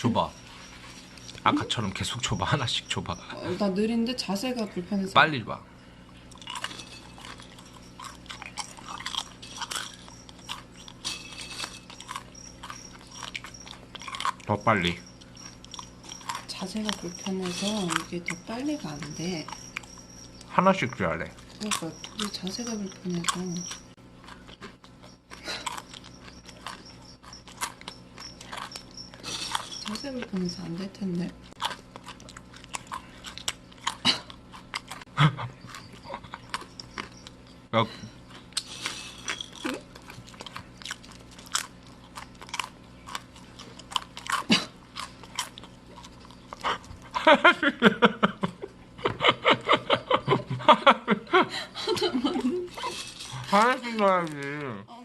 줘봐. 아까처럼 계속 줘봐. 하나씩 줘봐. 어, 나 느린데 자세가 불편해서. 빨리 봐. 더 빨리. 자세가 불편해서 이게 더 빨리가 안 돼. 하나씩 줘야 돼. 그러니까 우리 자세가 불편해서. 자세 불편해서 안 될 텐데. 야, 하나씩 넣어야지. 아